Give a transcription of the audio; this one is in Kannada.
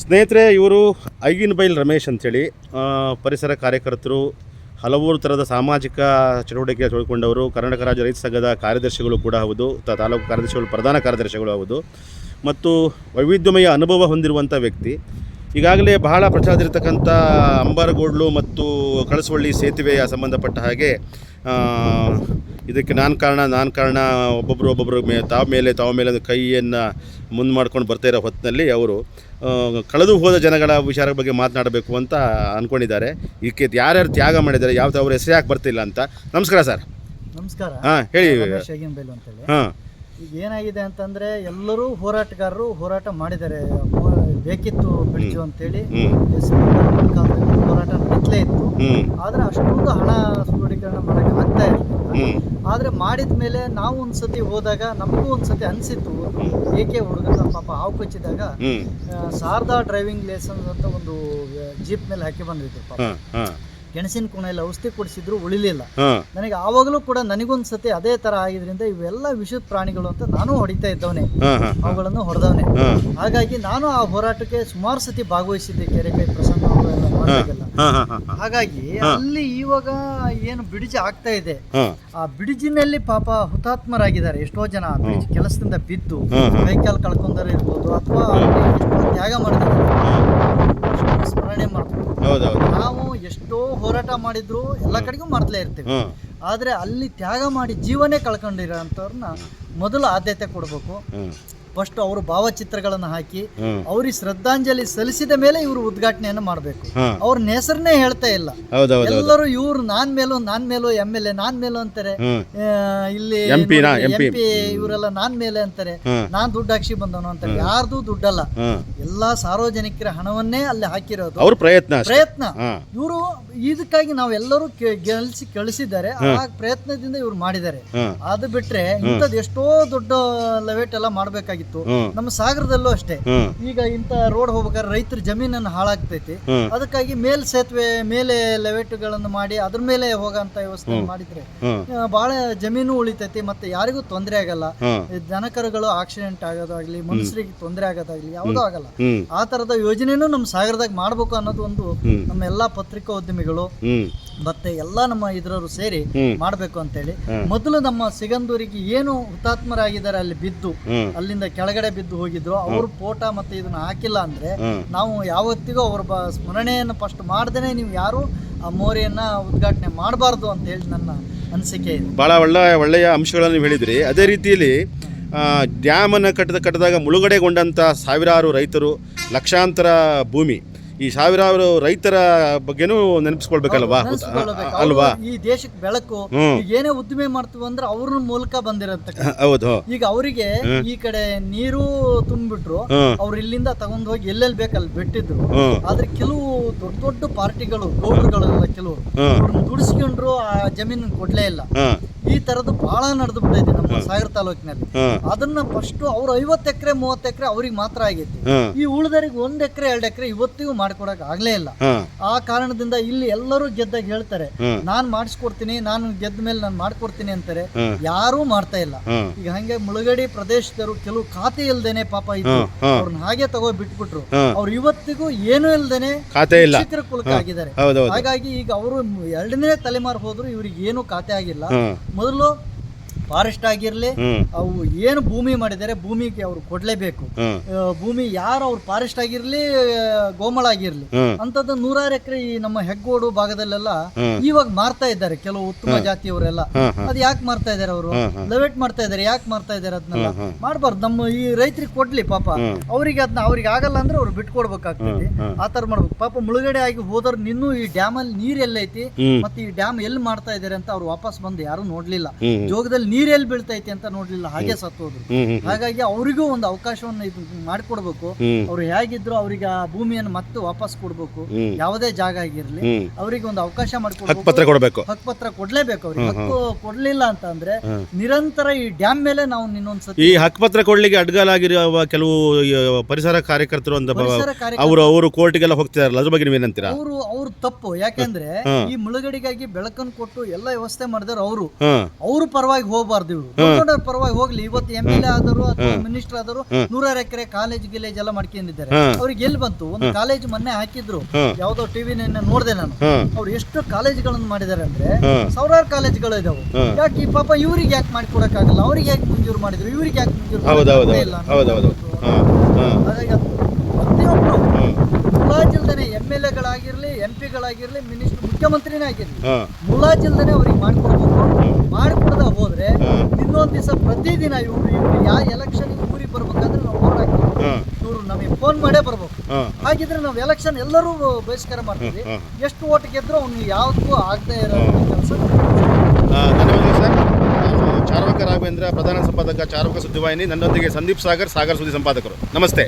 ಸ್ನೇಹಿತರೆ, ಇವರು ಐಗಿನ ಬೈಲ್ ರಮೇಶ್ ಅಂಥೇಳಿ ಪರಿಸರ ಕಾರ್ಯಕರ್ತರು, ಹಲವಾರು ಥರದ ಸಾಮಾಜಿಕ ಚಟುವಟಿಕೆ ತೊಳ್ಕೊಂಡವರು ಕರ್ನಾಟಕ ರಾಜ್ಯ ರೈತ ಸಂಘದ ಕಾರ್ಯದರ್ಶಿಗಳು ಕೂಡ ಹೌದು ತಾಲೂಕು ಕಾರ್ಯದರ್ಶಿಗಳು, ಪ್ರಧಾನ ಕಾರ್ಯದರ್ಶಿಗಳು ಹೌದು, ಮತ್ತು ವೈವಿಧ್ಯಮಯ ಅನುಭವ ಹೊಂದಿರುವಂಥ ವ್ಯಕ್ತಿ. ಈಗಾಗಲೇ ಬಹಳ ಪ್ರಚಾರದಿರ್ತಕ್ಕಂಥ ಅಂಬಾರಗೋಡ್ಲು ಮತ್ತು ಕಳಸವಳ್ಳಿ ಸೇತುವೆಯ ಸಂಬಂಧಪಟ್ಟ ಹಾಗೆ ಇದಕ್ಕೆ ನಾನು ಕಾರಣ ನಾನು ಕಾರಣ ಒಬ್ಬೊಬ್ಬರು ಒಬ್ಬೊಬ್ಬರು ಮೇ ತಾವ ಮೇಲೆ ತಾವ ಮೇಲೆ ಕೈಯನ್ನು ಮುಂದೆ ಮಾಡ್ಕೊಂಡು ಬರ್ತಾ ಇರೋ ಹೊತ್ತಿನಲ್ಲಿ ಅವರು ಕಳೆದು ಹೋದ ಜನಗಳ ವಿಚಾರ ಬಗ್ಗೆ ಮಾತನಾಡಬೇಕು ಅಂತ ಅಂದ್ಕೊಂಡಿದ್ದಾರೆ ಇದಕ್ಕೆ ಯಾರ್ಯಾರು ತ್ಯಾಗ ಮಾಡಿದ್ದಾರೆ ಯಾವ ಅವ್ರ ಹೆಸರು ಯಾಕೆ ಬರ್ತಿಲ್ಲ ಅಂತ. ನಮಸ್ಕಾರ ಸರ್. ನಮಸ್ಕಾರ. ಹಾಂ ಹೇಳಿ. ಹಾಂ. ಈಗ ಏನಾಗಿದೆ ಅಂತಂದ್ರೆ ಎಲ್ಲರೂ ಹೋರಾಟಗಾರರು ಹೋರಾಟ ಮಾಡಿದ್ದಾರೆ. ಬೇಕಿತ್ತು ಬ್ರಿಡ್ಜು ಅಂತೇಳಿ. ಹೋರಾಟ ನಿಂತಲೇ ಇತ್ತು. ಆದ್ರೆ ಅಷ್ಟೊಂದು ಹಣ ಸುಡೀಕರಣ ಮಾಡಕ್ಕೆ ಆಗ್ತಾ ಹ್ಞೂ ಆದ್ರೆ ಮಾಡಿದ ಮೇಲೆ ನಾವು ಒಂದ್ಸತಿ ಹೋದಾಗ ನಮಗೂ ಒಂದ್ಸತಿ ಅನಿಸಿತ್ತು. ಏಕೆ ಹುಡುಗನ ಪಾಪ ಹಾವು ಕಚ್ಚಿದಾಗ ಶಾರದಾ ಡ್ರೈವಿಂಗ್ ಲೈಸನ್ಸ್ ಅಂತ ಒಂದು ಜೀಪ್ ಮೇಲೆ ಹಾಕಿ ಬಂದಿದ್ರು ಪಾಪ. ಗೆಣಸಿನ ಕುಣೆಯಲ್ಲಿ ಔಷಧಿ ಕೊಡಿಸಿದ್ರು ಉಳಿಲಿಲ್ಲ. ನನಗೆ ಆವಾಗಲೂ ಕೂಡ ನನಗೊಂದ್ಸತಿ ಅದೇ ತರ ಆಗಿದ್ರಿಂದ ಇವೆಲ್ಲ ವಿಷದ ಪ್ರಾಣಿಗಳು ಅಂತ ನಾನು ಹೊಡಿತಾ ಇದ್ದವನೆ. ಅವುಗಳನ್ನು ಹೊಡೆದವನೇ. ಹಾಗಾಗಿ ನಾನು ಆ ಹೋರಾಟಕ್ಕೆ ಸುಮಾರು ಸತಿ ಭಾಗವಹಿಸಿದ್ದೆ ಕೆರೆಕೈ ಪ್ರಸನ್ನ ಹಾಗಾಗಿ ಅಲ್ಲಿ ಇವಾಗ ಏನು ಬಿಡಿಜಿ ಆಗ್ತಾ ಇದೆ. ಆ ಬಿಡಿಜಿನಲ್ಲಿ ಪಾಪ ಹುತಾತ್ಮರಾಗಿದ್ದಾರೆ. ಎಷ್ಟೋ ಜನ ಕೆಲಸದಿಂದ ಬಿದ್ದು ವೆಹಿಕಲ್. ಕೈಕಾಲು ಕಳ್ಕೊಂಡಾರ ಇರ್ಬೋದು ಅಥವಾ ಎಷ್ಟೋ ತ್ಯಾಗ ಮಾಡಿದ್ದಾರೆ. ಸ್ಮರಣೆ ಮಾಡ್ತಾರೆ. ನಾವು ಎಷ್ಟೋ ಹೋರಾಟ ಮಾಡಿದ್ರು ಎಲ್ಲ ಕಡೆಗೂ ಮಾಡ್ತಲೇ ಇರ್ತೀವಿ. ಆದ್ರೆ ಅಲ್ಲಿ ತ್ಯಾಗ ಮಾಡಿ ಜೀವನೇ ಕಳ್ಕೊಂಡಿರೋ ಅಂಥವ್ರನ್ನ ಮೊದಲು ಆದ್ಯತೆ ಕೊಡಬೇಕು. ಫಸ್ಟ್ ಅವರು ಭಾವಚಿತ್ರಗಳನ್ನು ಹಾಕಿ ಅವ್ರಿಗೆ ಶ್ರದ್ಧಾಂಜಲಿ ಸಲ್ಲಿಸಿದ ಮೇಲೆ ಇವರು ಉದ್ಘಾಟನೆಯನ್ನು ಮಾಡಬೇಕು. ಅವ್ರ ಹೆಸರನ್ನೇ ಹೇಳ್ತಾ ಇಲ್ಲ. ಎಲ್ಲರೂ ಇವ್ರು ನಾನ್ ಮೇಲೂ ನಾನ್ ಮೇಲೂ ಎಂ ಎಲ್ ಎ ನಾನ್ ಮೇಲೂ ಅಂತಾರೆ. ಇಲ್ಲಿ ಎಂಪಿ ಇವರೆಲ್ಲ ನಾನ್ ಮೇಲೆ ಅಂತಾರೆ. ನಾನ್ ದುಡ್ಡು ಹಾಕಿ ಬಂದವನು ಅಂತ ಯಾರ್ದು ದುಡ್ಡಲ್ಲ. ಎಲ್ಲಾ ಸಾರ್ವಜನಿಕರ ಹಣವನ್ನೇ ಅಲ್ಲಿ ಹಾಕಿರೋದು. ಅವ್ರ ಪ್ರಯತ್ನ ಪ್ರಯತ್ನ. ಇವರು ಇದಕ್ಕಾಗಿ ನಾವೆಲ್ಲರೂ ಗೆಲ್ಸಿ ಕಳಿಸಿದ್ದಾರೆ ಆ ಪ್ರಯತ್ನದಿಂದ ಇವ್ರು ಮಾಡಿದ್ದಾರೆ. ಅದು ಬಿಟ್ರೆ ಇಂಥದ್ದು ಎಷ್ಟೋ ದೊಡ್ಡ ಲೆವೆಟ್ ಎಲ್ಲ ಮಾಡಬೇಕಾಗಿತ್ತು. ನಮ್ಮ ಸಾಗರದಲ್ಲೂ ಅಷ್ಟೇ. ಈಗ ಇಂತ ರೋಡ್ ಹೋಗ್ಬೇಕಾದ್ರೆ ರೈತರ ಜಮೀನನ್ನು ಹಾಳಾಗ್ತೈತಿ. ಅದಕ್ಕಾಗಿ ಮೇಲ್ ಸೇತುವೆ ಮೇಲೆ ಲೆವೆಟ್ಗಳನ್ನು ಮಾಡಿ ಅದ್ರ ಮೇಲೆ ಹೋಗಂತ ವ್ಯವಸ್ಥೆ ಮಾಡಿದ್ರೆ ಬಹಳ ಜಮೀನು ಉಳಿತೈತಿ ಮತ್ತೆ ಯಾರಿಗೂ ತೊಂದರೆ ಆಗಲ್ಲ. ದನಕರುಗಳು ಆಕ್ಸಿಡೆಂಟ್ ಆಗೋದಾಗ್ಲಿ ಮನುಷ್ಯರಿಗೆ ತೊಂದರೆ ಆಗೋದಾಗ್ಲಿ ಯಾವುದೂ ಆಗಲ್ಲ. ಆ ತರದ ಯೋಜನೆನೂ ನಮ್ಮ ಸಾಗರದಾಗ ಮಾಡ್ಬೇಕು ಅನ್ನೋದು ಒಂದು ನಮ್ಮ ಎಲ್ಲಾ ಪತ್ರಿಕೋದ್ಯಮಿಗಳು ಮತ್ತೆ ಎಲ್ಲಾ ನಮ್ಮ ಇದ್ರವರು ಸೇರಿ ಮಾಡಬೇಕು ಅಂತೇಳಿ. ಮೊದಲು ನಮ್ಮ ಸಿಗಂದೂರಿಗೆ ಏನು ಹುತಾತ್ಮರಾಗಿದ್ದಾರೆ ಅಲ್ಲಿ ಬಿದ್ದು ಅಲ್ಲಿಂದ ಕೆಳಗಡೆ ಬಿದ್ದು ಹೋಗಿದ್ರು ಅವ್ರ ಫೋಟೋ ಮತ್ತೆ ಇದನ್ನ ಹಾಕಿಲ್ಲ ಅಂದ್ರೆ ನಾವು ಯಾವತ್ತಿಗೂ ಅವ್ರ ಸ್ಮರಣೆಯನ್ನು ಫಸ್ಟ್ ಮಾಡ್ದೇನೆ ನೀವು ಯಾರು ಆ ಮೋರಿಯನ್ನ ಉದ್ಘಾಟನೆ ಮಾಡಬಾರ್ದು ಅಂತ ಹೇಳಿ ನನ್ನ ಅನಿಸಿಕೆ ಬಹಳ ಒಳ್ಳೆ ಒಳ್ಳೆಯ ಒಳ್ಳೆಯ ಅಂಶಗಳನ್ನು ನೀವು ಹೇಳಿದ್ರಿ. ಅದೇ ರೀತಿಯಲ್ಲಿ ಡ್ಯಾಮನ್ನು ಕಟ್ಟದ ಕಟ್ಟಿದಾಗ ಮುಳುಗಡೆಗೊಂಡಂಥ ಸಾವಿರಾರು ರೈತರು ಲಕ್ಷಾಂತರ ಭೂಮಿ ಈ ಸಾವಿರಾರು ರೈತರ ಬಗ್ಗೆನೂ ನೆನಪಿಸ್ಕೊಳ್ಬೇಕಲ್ವಾ. ಅಲ್ವಾ? ಈ ದೇಶಕ್ಕೆ ಬೆಳಕು ಏನೇ ಉದ್ದಿಮೆ ಮಾಡ್ತೀವಿ ಅಂದ್ರೆ ಅವ್ರ ಮೂಲಕ ಬಂದಿರತ್ತ ಹೌದು. ಈಗ ಅವರಿಗೆ ಈ ಕಡೆ ನೀರು ತುಂಬಿಟ್ರು. ಅವ್ರು ಇಲ್ಲಿಂದ ತಗೊಂಡ್ ಹೋಗಿ ಎಲ್ಲೆಲ್ಲಿ ಬೇಕಲ್ಲಿ ಬಿಟ್ಟಿದ್ರು. ಆದ್ರೆ ಕೆಲವು ದೊಡ್ಡ ದೊಡ್ಡ ಪಾರ್ಟಿಗಳು ಗೌಡ್ರುಗಳೆಲ್ಲ ಕೆಲವರು ದುಡಿಸ್ಕೊಂಡ್ರು ಆ ಜಮೀನು ಕೊಡ್ಲೇ ಇಲ್ಲ. ಈ ತರದ್ದು ಬಹಳ ನಡೆದು ಬಿಟ್ಟೈತಿ ನಮ್ಮ ಸಾಗರ ತಾಲೂಕಿನಲ್ಲಿ. ಅದನ್ನ ಫಸ್ಟ್ ಅವ್ರು ಐವತ್ತು ಎಕರೆ ಮೂವತ್ತು ಎಕರೆ ಅವ್ರಿಗೆ ಮಾತ್ರ ಆಗೈತಿ. ಈ ಉಳಿದರಿಗೆ ಒಂದ್ ಎಕರೆ ಎರಡು ಎಕರೆ ಇವತ್ತಿಗೂ ಮಾಡ್ಕೊಡಕ್ ಆಗ್ಲೇ ಇಲ್ಲ. ಆ ಕಾರಣದಿಂದ ಇಲ್ಲಿ ಎಲ್ಲರೂ ಗೆದ್ದಾಗ ಹೇಳ್ತಾರೆ. ನಾನ್ ಮಾಡಿಸ್ಕೊಡ್ತೀನಿ ನಾನು ಗೆದ್ದ ಮೇಲೆ ನಾನು ಮಾಡ್ಕೊಡ್ತೀನಿ ಅಂತಾರೆ. ಯಾರು ಮಾಡ್ತಾ ಇಲ್ಲ. ಈಗ ಹಂಗೆ ಮುಳುಗಡಿ ಪ್ರದೇಶದವರು ಕೆಲವು ಖಾತೆ ಇಲ್ದೇನೆ ಪಾಪ ಇದ್ರು ಅವ್ರನ್ನ ಹಾಗೆ ತಗೋ ಬಿಟ್ಬಿಟ್ರು. ಅವ್ರು ಇವತ್ತಿಗೂ ಏನೂ ಇಲ್ದೇನೆ ಶಿಕ್ಷಕರ ಕುಲಕ ಆಗಿದ್ದಾರೆ. ಹಾಗಾಗಿ ಈಗ ಅವರು ಎರಡನೇ ತಲೆಮಾರು ಹೋದ್ರು ಇವ್ರಿಗೆ ಏನು ಖಾತೆ ಆಗಿಲ್ಲ. ಹಾಂ ಮೊದಲು ಫಾರೆಸ್ಟ್ ಆಗಿರ್ಲಿ ಅವು ಏನು ಭೂಮಿ ಮಾಡಿದರೆ ಭೂಮಿಗೆ ಅವ್ರು ಕೊಡ್ಲೇಬೇಕು. ಭೂಮಿ ಯಾರು ಅವ್ರು ಫಾರೆಸ್ಟ್ ಆಗಿರ್ಲಿ ಗೋಮಳ ಆಗಿರ್ಲಿ ಅಂತದ್ದು ನೂರಾರು ಎಕರೆ ಈ ನಮ್ಮ ಹೆಗ್ಗೋಡು ಭಾಗದಲ್ಲೆಲ್ಲ. ಇವಾಗ ಮಾರ್ತಾ ಇದ್ದಾರೆ ಕೆಲವು ಉತ್ತಮ ಜಾತಿಯವರೆಲ್ಲ. ಅದ್ ಯಾಕೆ ಮಾರ್ತಾ ಇದಾರೆ ಅವರು? ಲವೇಟ್ ಮಾಡ್ತಾ ಇದಾರೆ ಯಾಕೆ ಮಾರ್ತಾ ಇದಾರೆ ಅದನ್ನೆಲ್ಲ? ಹ್ಮ್. ಮಾಡ್ಬಾರ್ದು. ನಮ್ಮ ಈ ರೈತರಿಗೆ ಕೊಡ್ಲಿ ಪಾಪ. ಅವ್ರಿಗೆ ಅದನ್ನ ಅವ್ರಿಗೆ ಆಗಲ್ಲ ಅಂದ್ರೆ ಅವ್ರು ಬಿಟ್ಕೊಡ್ಬೇಕಾಗ್ತದೆ ತರ ಮಾಡ್ಬೇಕು. ಪಾಪ ಮುಳುಗಡೆ ಆಗಿ ಹೋದವ್ರು ನಿನ್ನೂ ಈ ಡ್ಯಾಮ್ ಅಲ್ಲಿ ನೀರ್ ಎಲ್ಲೈತಿ. ಮತ್ತೆ ಈ ಡ್ಯಾಮ್ ಎಲ್ಲಿ ಮಾಡ್ತಾ ಇದಾರೆ ಅಂತ ಅವ್ರು ವಾಪಸ್ ಬಂದು ಯಾರು ನೋಡ್ಲಿಲ್ಲ. ಜೋಗದಲ್ಲಿ ನೀರ್ ಬೀಳ್ತೈತೆ ಅಂತ ನೋಡ್ಲಿಲ್ಲ ಹಾಗೆ ಸತ್ತೋದ್ರು. ಹಾಗಾಗಿ ಅವರಿಗೂ ಒಂದು ಅವಕಾಶವನ್ನ ಇದು ಮಾಡಿಕೊಡ್ಬೇಕು. ಅವ್ರು ಹೇಗಿದ್ರು ಅವ್ರಿಗೆ ಆ ಭೂಮಿಯನ್ನು ಮತ್ತೆ ವಾಪಸ್ ಕೊಡ್ಬೇಕು. ಯಾವುದೇ ಜಾಗ ಆಗಿರ್ಲಿ ಅವ್ರಿಗೆ ಒಂದು ಅವಕಾಶ ಮಾಡಿಕೊಡ್ಬೇಕು. ಹಕ್ ಪತ್ರ ಕೊಡ್ಲೇಬೇಕು ಅವ್ರಿಗೆ. ಹಕ್ಕು ಕೊಡ್ಲಿಲ್ಲ ಅಂತ ಅಂದ್ರೆ ನಿರಂತರ ಈ ಡ್ಯಾಮ್ ಮೇಲೆ ನಾವು ಇನ್ನೊಂದ್ಸತಿ ಈ ಹಕ್ಕುಪತ್ರ ಕೊಡ್ಲಿಕ್ಕೆ ಅಡ್ಗಾಲಾಗಿರುವ ಕೆಲವು ಪರಿಸರ ಕಾರ್ಯಕರ್ತರು ಅಂತ ಅವರು ಅವರು ಕೋರ್ಟ್ಗೆಲ್ಲ ಹೋಗ್ತಿದಾರಲ್ಲ ಅದ್ರ ಬಗ್ಗೆ ನೀವೇನಂತೀರಾ? ಅವರು ಅವ್ರ ತಪ್ಪು. ಯಾಕೆಂದ್ರೆ ಈ ಮುಳುಗಡೆಗಾಗಿ ಬೆಳಕನ್ನು ಕೊಟ್ಟು ಎಲ್ಲ ವ್ಯವಸ್ಥೆ ಮಾಡಿದಾರೆ ಅವರು. ಅವರು ಪರವಾಗಿ ಹೋಗ್ಬೇಕು. ಹೋಗ್ಬಾರ್ದು ಇವರು. ದೊಡ್ಡ ಪರವಾಗಿ ಹೋಗ್ಲಿ. ಇವತ್ತು ಎಂ ಎಲ್ ಎ ಆದರು ಅಥವಾ ಮಿನಿಸ್ಟರ್ ಆದರು ನೂರಾರು ಎಕರೆ ಕಾಲೇಜ್ ಗಿಲೇಜ್ ಎಲ್ಲ ಮಾಡ್ಕೊಂಡಿದ್ದಾರೆ. ಅವ್ರಿಗೆ ಎಲ್ಲಿ ಬಂತು? ಒಂದು ಕಾಲೇಜ್ ಮೊನ್ನೆ ಹಾಕಿದ್ರು. ಯಾವ್ದೋ ಟಿವಿ ನೋಡಿದೆ ನಾನು. ಅವ್ರು ಎಷ್ಟು ಕಾಲೇಜ್ಗಳನ್ನು ಮಾಡಿದ್ದಾರೆ ಅಂದ್ರೆ ಸಾವಿರಾರು ಕಾಲೇಜ್ಗಳು ಇದಾವೆ. ಯಾಕೆ ಈ ಪಾಪ ಇವ್ರಿಗೆ ಯಾಕೆ ಮಾಡಿಕೊಡಕ್ಕಾಗಲ್ಲ ಅವ್ರಿಗೆ ಯಾಕೆ ಮಂಜೂರು ಮಾಡಿದ್ರು? ಇವ್ರಿಗೆ ಯಾಕೆ ಮಂಜೂರು ಇಲ್ಲ ಹಾಗಾಗಿ ಮುಲಾಜಿಲ್ದೇನೆ ಎಂ ಎಲ್ ಎಗಳಾಗಿರ್ಲಿ ಎಂ ಪಿಗಳಾಗಿರ್ಲಿ ಮಿನಿಸ್ಟರ್ ಮುಖ್ಯಮಂತ್ರಿನೇ ಆಗಿರ್ಲಿ ಮುಲಾಜಿಲ್ದೇನೆ ಅವ್ರಿಗೆ ಮಾಡಿಕೊಡ್ಬೇಕು. ಪ್ರತಿದಿನ ಇವ್ರು ಇವ್ರು ಯಾವ ಎಲೆಕ್ಷನ್ ಊರಿಗೆ ಬರ್ಬೇಕಾದ್ರೆ ನಾವು ಫೋನ್ ಹಾಕ್ತೀವಿ. ಹಾಂ. ನಮಗೆ ಫೋನ್ ಮಾಡೇ ಬರ್ಬೇಕು. ಹಾಗಿದ್ರೆ ನಾವು ಎಲೆಕ್ಷನ್ ಎಲ್ಲರೂ ಬಹಿಷ್ಕಾರ ಮಾಡ್ತೀವಿ. ಎಷ್ಟು ಓಟ್ ಗೆದ್ರು ಅವ್ನು ಯಾವ್ದಕ್ಕೂ ಆಗದೆ ಇರೋ ಕೆಲಸ ಸರ್. ಚಾರ್ವಕ ರಾಘವೇಂದ್ರ ಪ್ರಧಾನ ಸಂಪಾದಕ ಚಾರ್ವಕ ಸುದ್ದಿವಾಹಿನಿ ನನ್ನೊಂದಿಗೆ ಸಂದೀಪ್ ಸಾಗರ್ ಸಾಗರ್ ಸುದ್ದಿ ಸಂಪಾದಕರು. ನಮಸ್ತೆ.